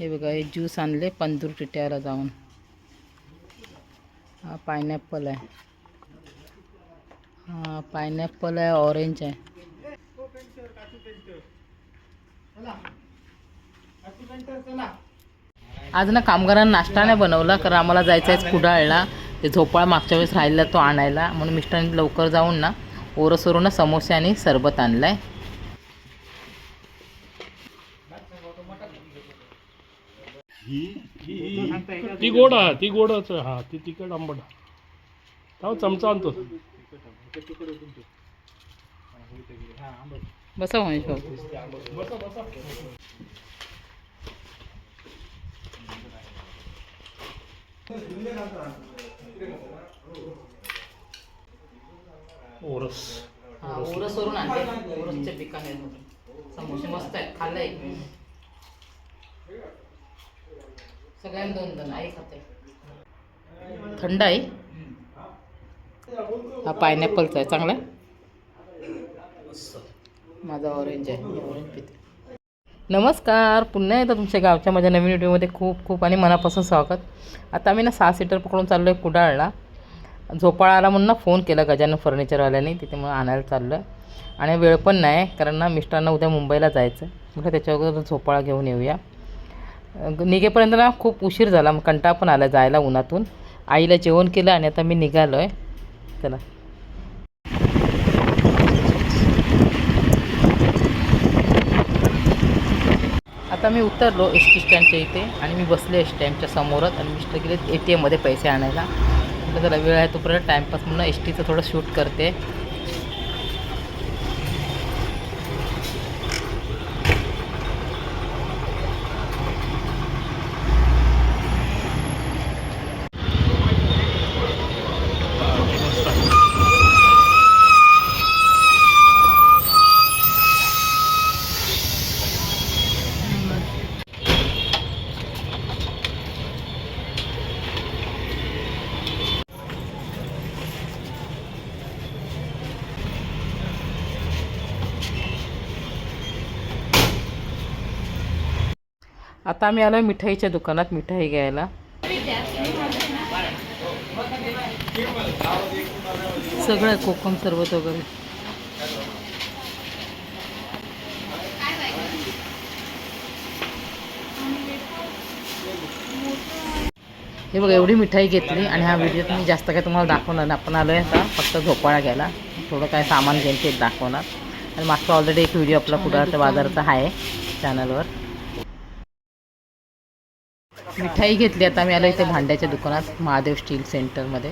हे बघा हे ज्यूस आणले पंदूर टिट्याला जाऊन. हा पायनॅपल आहे. हा पायनॅपल आहे ऑरेंज आहे. आज ना कामगारांना नाश्ता नाही बनवला कारण आम्हाला जायचं आहे कुडाळला. ते झोपाळा मागच्या वेळेस राहिला तो आणायला. म्हणून मिस्टरांनी लवकर जाऊन ना ओरसवरून समोसे आणि सरबत ती गोड हा ती गोडच हा ती तिखट आंबट हा चमचा आणतो. बसा महेश भाऊ ओरस. हा ओरसवरून आणले ओरसच्या पिकाने. समोसे मस्त आहेत खाल्लं एक मी. सगळ्यांना दोन दोन आई खाते. थंड आहे. हा पायनॅपलचा आहे चांगला माझा ऑरेंज आहे ऑरेंज पिते. नमस्कार पुन्हा एकदा तुमच्या गावच्या माझ्या नवीन व्हिडिओमध्ये खूप खूप आणि मनापासून स्वागत. आता आम्ही ना सहा सीटर पकडून चाललो आहे कुडाळला. झोपाळा आला म्हणून ना फोन केला गजानन फर्निचरवाल्याने तिथे मग आणायला चाललो आहे आणि वेळ पण नाही कारण ना मिस्टरांना उद्या मुंबईला जायचं म्हटलं त्याच्या अगोदर झोपाळा घेऊन येऊया. निघेपर्यंत ना खूप उशीर झाला. मग कंटाळा पण आला जायला उन्हातून. आईला जेवण केलं आणि आता मी निघालो आहे चला. आता मी उतरलो एस टी स्टँडच्या इथे आणि मी बसले एस स्टँडच्या समोरच आणि मिस्टर गेले ए टी एममध्ये पैसे आणायला. चला वेळ आहे तोपर्यंत टाईमपास म्हणून एस टीचं थोडं शूट करते. आता आम्ही आलो मिठाईच्या दुकानात मिठाई घ्यायला. सगळं आहे कोकम सरबत वगैरे. हे बघा एवढी मिठाई घेतली आणि हा व्हिडिओ तुम्ही जास्त काय तुम्हाला दाखवणार नाही. आपण आलो आहे आता फक्त झोपाळा घ्यायला. थोडं काय सामान घेईन ते दाखवणार. आणि मागचा ऑलरेडी एक व्हिडिओ आपला कुडाळचा बाजारचा आहे चॅनलवर मिठाई घेतली. आता मी आलो इथे भांड्याच्या दुकानात महादेव स्टील सेंटरमध्ये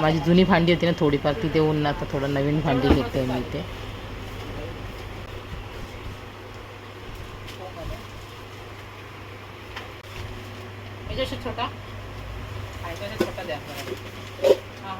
माझी जुनी भांडी होती ना थोडीफार ती देऊन ना आता थोडं नवीन भांडी घेते मी इथे. छोटा. छोटा द्या. हा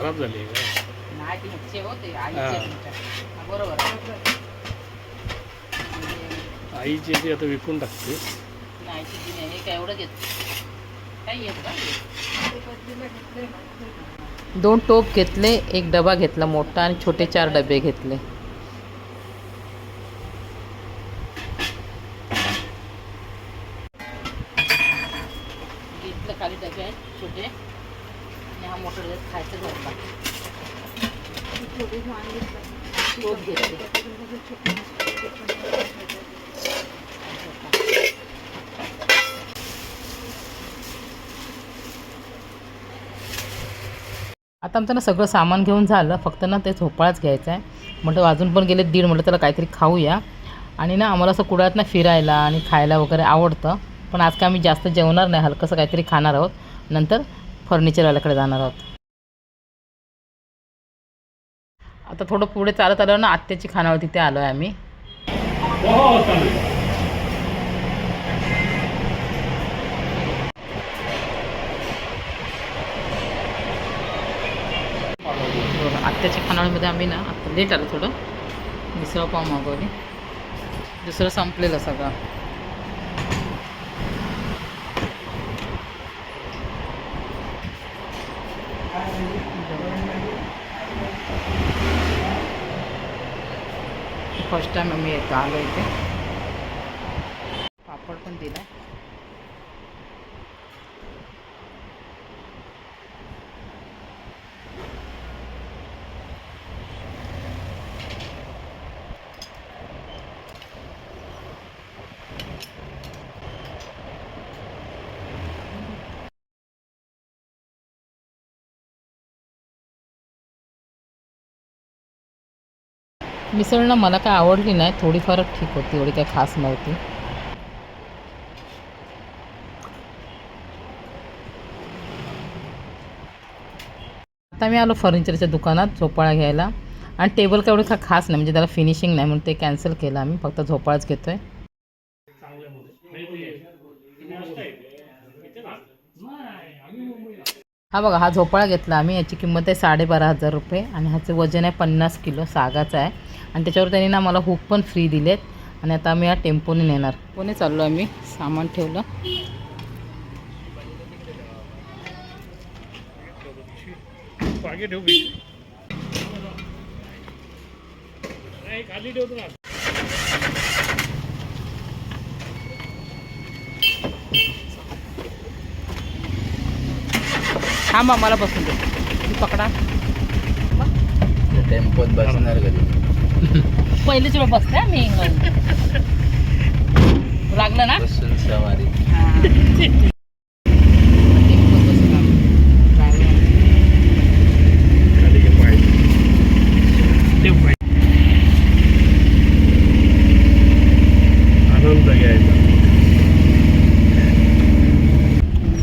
खराब झाली आहे का नाही ती ह्याची होते आईची हा. तुमच्या. हा, बरोबर आहे. आईची ती आता विकून टाकते नाही, आईची ती नाही. हे काय एवढं घेत काही येत का दोन टोप घेतले एक डबा घेतला मोठा आणि छोटे चार डबे घेतलं खाली डबे आहेत छोटे आणि हा मोठा डबा खायचं घरला टोप घेतले आता आमचं ना सगळं सामान घेऊन झालं. फक्त ना ते झोपाळाच घ्यायचं आहे म्हटलं अजून पण गेले दीड म्हटलं त्याला काहीतरी खाऊया. आणि ना आम्हाला असं कुडाळत ना फिरायला आणि खायला वगैरे आवडतं. पण आज काय आम्ही जास्त जेवणार नाही. हलकंसं काहीतरी खाणार आहोत. नंतर फर्निचरवाल्याकडे जाणार आहोत. आता थोडं पुढे चालत आलं ना आत्याची खानावर तिथे आलो आहे आम्ही हो, हो, त्याच्या चालेल खानावळीमध्ये आम्ही ना आता लेट आलो थोडं. मिसळ पाव मागवली. दुसरं संपलेलं सगळं. फर्स्ट टाइम आम्ही येतो आलो इथे पापड पण दिला मिसळ ना मला काय आवडली नाही थोडीफारच ठीक होती एवढी काही खास नव्हती. आता मी आलो फर्निचरच्या दुकानात झोपाळा घ्यायला. आणि टेबल काय एवढं का खास नाही म्हणजे त्याला फिनिशिंग नाही म्हणून ते कॅन्सल केलं आम्ही फक्त झोपाळाच घेतोय. हा बघा हा झोपाळा घेतला आम्ही याची किंमत आहे साडेबारा हजार रुपये आणि ह्याचं वजन आहे पन्नास किलो सागाचं आहे. आणि त्याच्यावर त्यांनी ना मला हुक पण फ्री दिलेत. आणि आता आम्ही या टेम्पोने नेणार. पुणे चाललो आम्ही सामान ठेवलं. हा मग मला बसून दे. पकडा. टेम्पोत बसणार कधी पहिलीच वेळ बसते मी लागलं ना? बसून सवारी.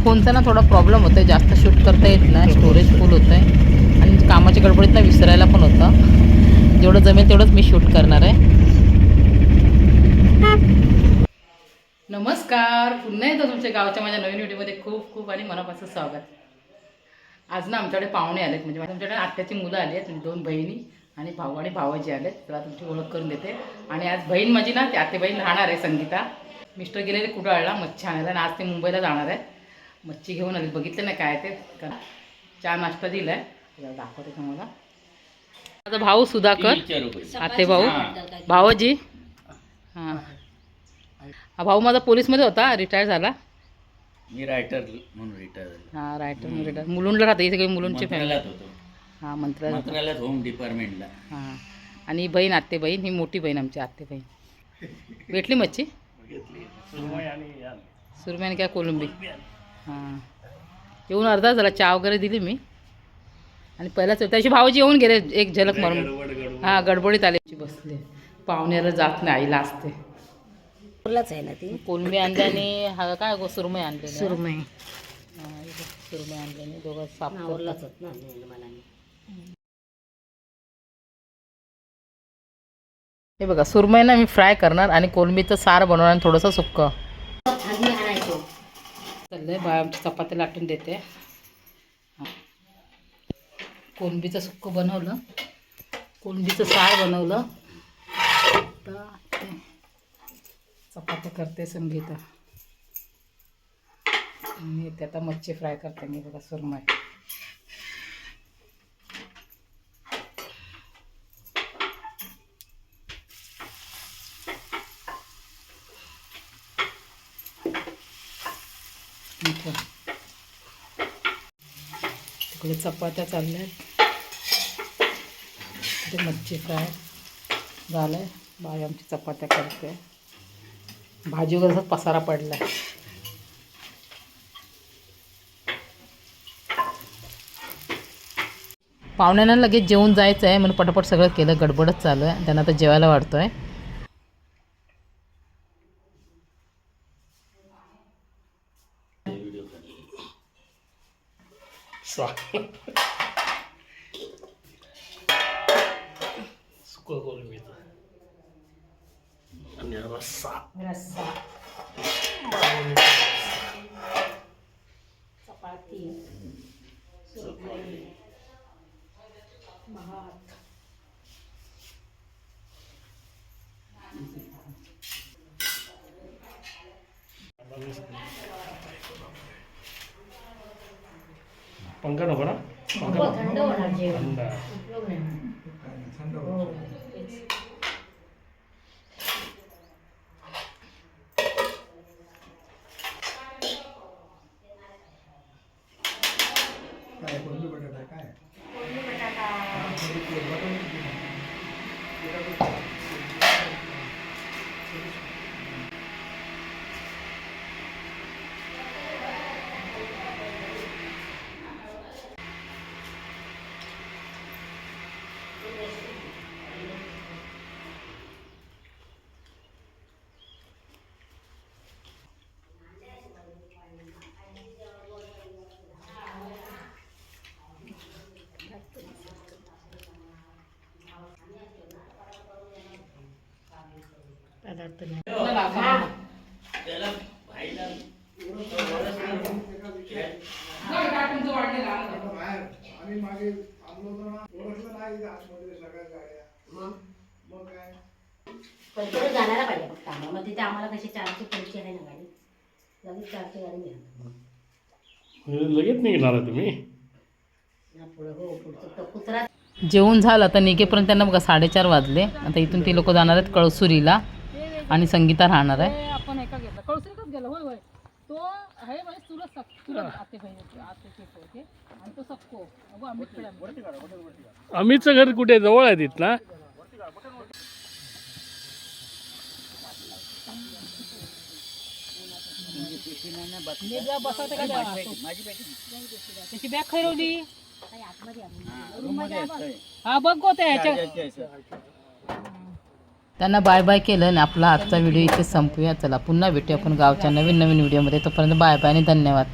फोनचा ना थोडा प्रॉब्लेम होतोय. जास्त शूट करता येत नाही. स्टोरेज फुल होतं आहे आणि कामाच्या गडबडीत ना विसरायला पण होतं. जेवढं जमेल तेवढंच मी शूट करणार आहे. नमस्कार. पुन्हा एकदा तुमच्या गावच्या माझ्या नवीन व्हिडिओमध्ये खूप खूप आणि मनापासून स्वागत. आज ना आमच्याकडे पाहुणे आलेत. म्हणजे माझ्या- आमच्याकडे आत्याची मुलं आली आहेत. दोन बहिणी आणि भाऊ आणि भावाजी आलेत. त्याला तुमची ओळख करून देते. आणि आज बहीण माझी ना ते आते बहीण राहणार आहे संगीता. मिस्टर गेलेले कुडाळला मच्छी आणायला. आणि आज ते मुंबईला जाणार आहे. मच्छी घेऊन आली. बघितलं नाही काय ते. का चहा नाश्ता दिला आहे दाखवते तुम्हाला. माझा भाऊ सुधाकर. आते भाऊ. भाऊजी. हां. हा भाऊ माझा पोलीसमध्ये होता रिटायर झाला. मी रायटर म्हणून रिटायर झालो. हां रायटर रिटायर. मुलुंडला राहते ही सगळी मुलुंडची फॅमिली मंत्रालयात होतो. हां मंत्रालयात. मंत्रालयात होम डिपार्टमेंटला हां. आणि बहीण आत्ते बहीण ही मोठी बहीण आमची आत्ते बहीण भेटली मच्छी? सुरमई आणि काय कोलंबी. हां. येऊन अर्धा झाला चहा वगैरे दिली मी. आणि पहिलाच त्याची भाऊजी येऊन गेले एक झलक मारून. हां गडबडीत आले. बसले. पाहुण्याला जात नाही आईला असते. आहे ना ती? कोलंबी आणली आणि हा काय गो सुरमई आणले सुरमई. सुरमई आणले दोघं ना हे बघा सुरमई ना मी फ्राय करणार आणि कोलंबीचं सार बनवणार आणि थोडंसं सुक्क. चाललंय बाय आमची चपाती लाटून देते. कोलंबीचं सुकं बनवलं. कोलंबीचं साळ बनवलं. चपात्या करते संगीता. आणि ते आता मच्छी फ्राय करते मी बघा सुरमई. तिकडे चपात्या चालल्या आहेत. ते मच्छी फ्राय झालं आहे बाई आमची चपात्या करते. भाजी जसं पसारा पडला पाहुण्यांना लगेच जेवून जायचं आहे म्हणून पटापट सगळं केलं गडबडच चालू आहे. त्यांना आता जेवायला वाढतो आहे आणि रस्सा रस्सा चपाती भात पंखा नको ना पंखा हो, थंड होणार जेवण थंड आहे. उपयोग नाही. हो, तेच. काय कोणती बटाटा काय पदार्थ नाही त्याला भाईला बाहेर आम्ही मागे थांबलो होतो ना ओळखलं नाही इथं आतमध्ये सगळ्या गाड्या मग मग पदार्थ नाही जाणारा पाहिजे फक्त आम्हाला मग तिथे आम्हाला कशी चारशे आहे ना गाडी लगेच चारशे गाडी लगेच निघणार तुम्ही? जेवण झालं आता निघेपर्यंत त्यांना बघा साडेचार वाजले. आता इथून ती लोक जाणार आहेत कळसुरीला. आणि संगीता राहणार आहे. आपण एका घेतला. कळसरीतच गेला. होय होय. तो आहे म्हणजे आते बहिणी आते होते आणि तो अगो आंबेडकर अमितचं घर कुठे जवळ आहे तिथं ना बसवते का तेव्हा? त्याची बॅग खरवली हा बघ गो ह्याच्या त्यांना बाय बाय केलं आणि आपला आजचा व्हिडिओ इथे संपूया. चला पुन्हा भेटूया आपण गावच्या नवीन नवीन व्हिडिओमध्ये. तोपर्यंत बाय बाय आणि धन्यवाद.